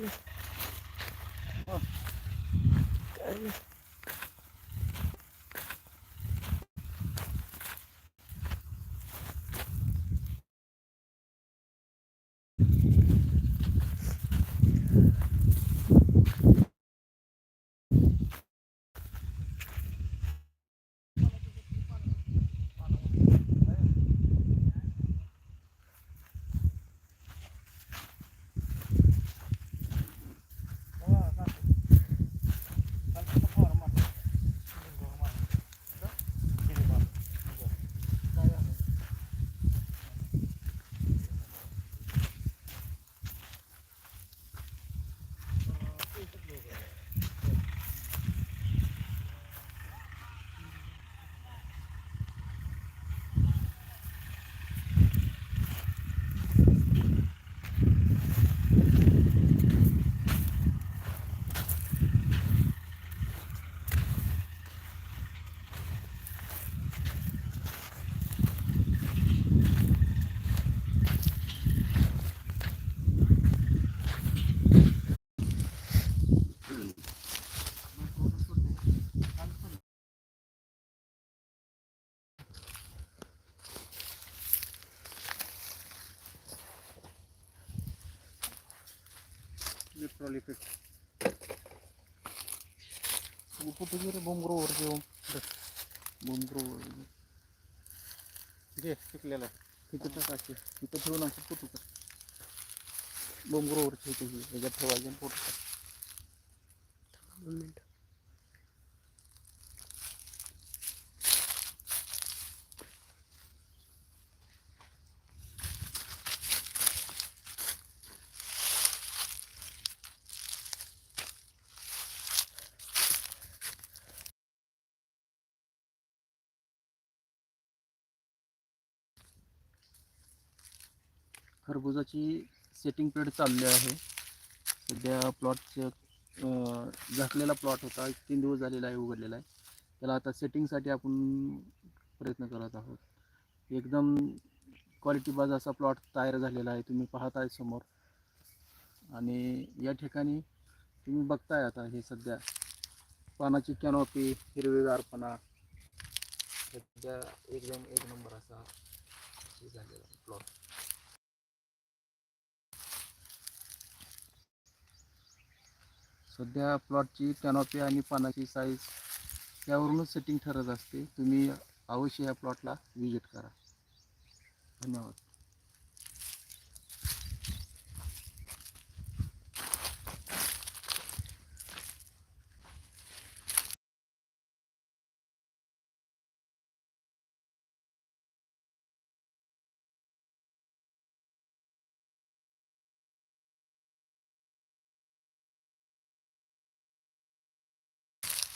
काय इफेक्ट कुठे गेले बोंबरोवर घेऊन बोंबरोवर घे शिकलेला तिथं टाकायचे तिथं ठेवून असं फोटो कर बोंबरोवरचे इथे हे याच्यात ठेवायचे फोटो कर दोन मिनिटं खरबुजाची सेटिंग पिरियड चालली आहे. सध्या प्लॉटचं झाकलेला प्लॉट होता. एक तीन दिवस झालेला आहे उघडलेला आहे. त्याला आता सेटिंगसाठी आपण प्रयत्न करत आहोत. एकदम क्वालिटी बाज असा प्लॉट तयार झालेला आहे. तुम्ही पाहताय समोर. आणि या ठिकाणी तुम्ही बघताय आता हे सध्या. पानाची कॅनॉपी हिरवेगारपणा. सध्या एकदम एक नंबर असा झालेला प्लॉट सध्या प्लॉटची कॅनॉपी आणि पानाची साईज त्यावरूनच सेटिंग ठरत असते. तुम्ही अवश्य या प्लॉटला विजिट करा. धन्यवाद.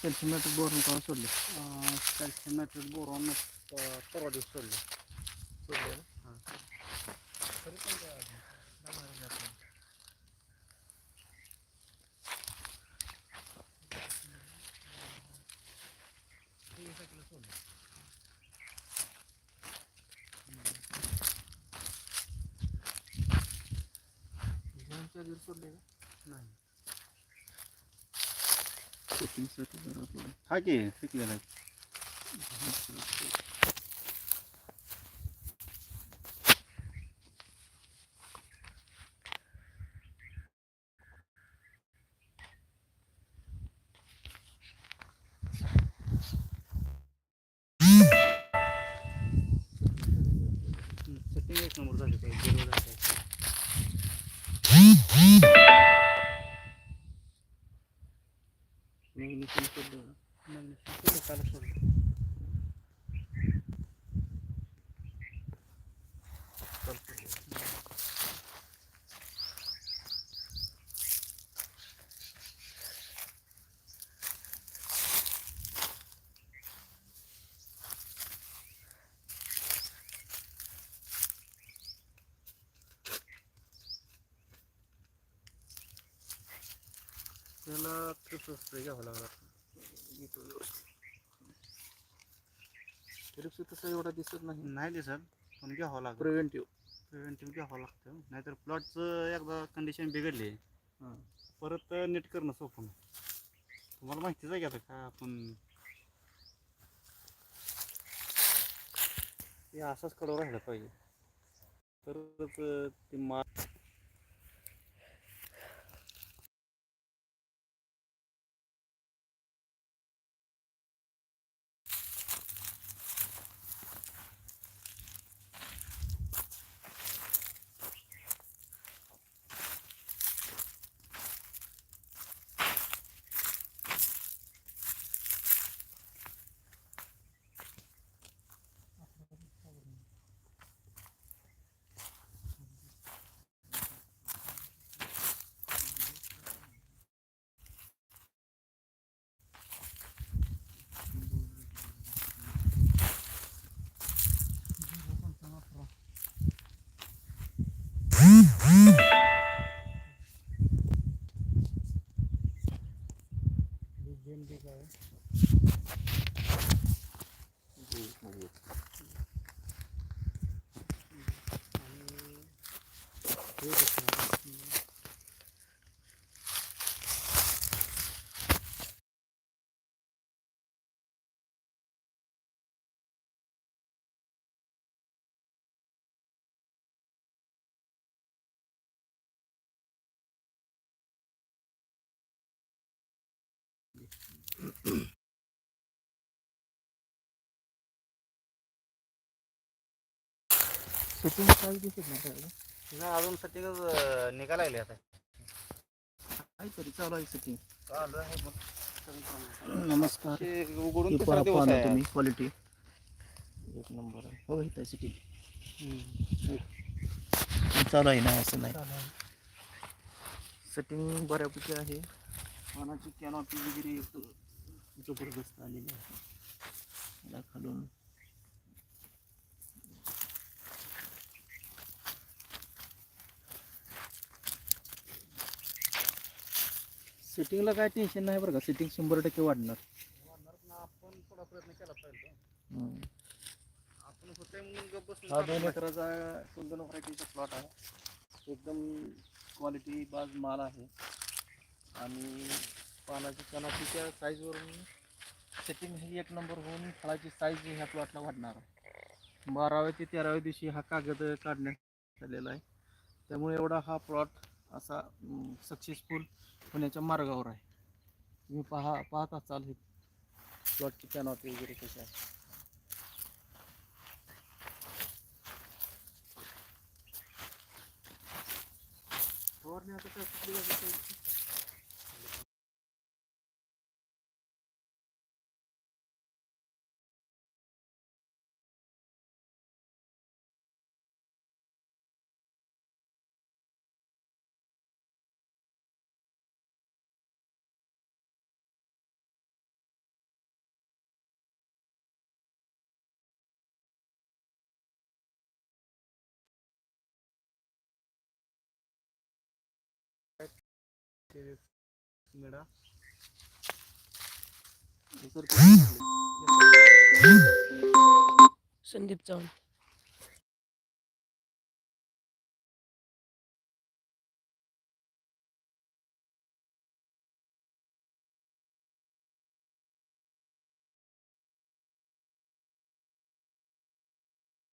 Selsimetrik borun kalan söyle. Selsimetrik borun soradı söyle. Söyle. Söyle. Söyle. Söyle. सेटिंगसाठी जरा थोडं हा की शिकलेला आहे एक नंबर झाले पाहिजे Nahinis na त्याला ट्रिप्स स्प्रे घ्यावा लागला घेतो व्यवस्थित. तसं एवढा दिसत नाही. नाही दिसत पण घ्यावं लागतं प्रिव्हेंटिव्ह प्रिव्हेंटिव्ह घ्यावं लागतं. नाहीतर प्लॉटचं एकदा कंडिशन बिघडली परत नीट करणं सोपं तुम्हाला माहितीच आहे की काय आपण असाच कडव राहिलं पाहिजे. तरच ते मा सेटिंग काय? दिसत नाही अजून सेटिंगच निघायला लागले आता. काहीतरी चालू आहे सेटिंग चालू आहे मग. नमस्कार. उघडून तिसरा पहा दिवस पहा ना आहे. तुम्ही क्वालिटी एक नंबर आहे. हो इथं सेटिंग चालू आहे ना असं नाही. सेटिंग बऱ्यापैकी आहे. पानाची कॅनॉपी वगैरे जबरदस्त आलेली आहे याला खालून सेटिंगला काय टेन्शन नाही बरं का? सेटिंग शंभर टक्के वाढणार. आपण थोडा प्रयत्न केला पाहिजे आपण होतंय म्हणून गप्प बसून दोन एकराचा कुंदन व्हरायटीचा प्लॉट आहे. एकदम क्वालिटी बाज माल आहे. आणि पानाची कणाचीच्या साईजवरून सेटिंग ही एक नंबर होऊन फळाची साईज ह्या प्लॉटला वाढणार. आहे बाराव्या ते तेराव्या दिवशी हा कागद काढण्यात आलेला आहे. त्यामुळे एवढा हा प्लॉट असा सक्सेसफुल होण्याच्या मार्गावर आहे. तुम्ही पहा पाहत असाल हे प्लॉटची कॅनॉपी वगैरे कशी आहे. फवारणी आता काय कुठली करायची? संदीप चव्हाण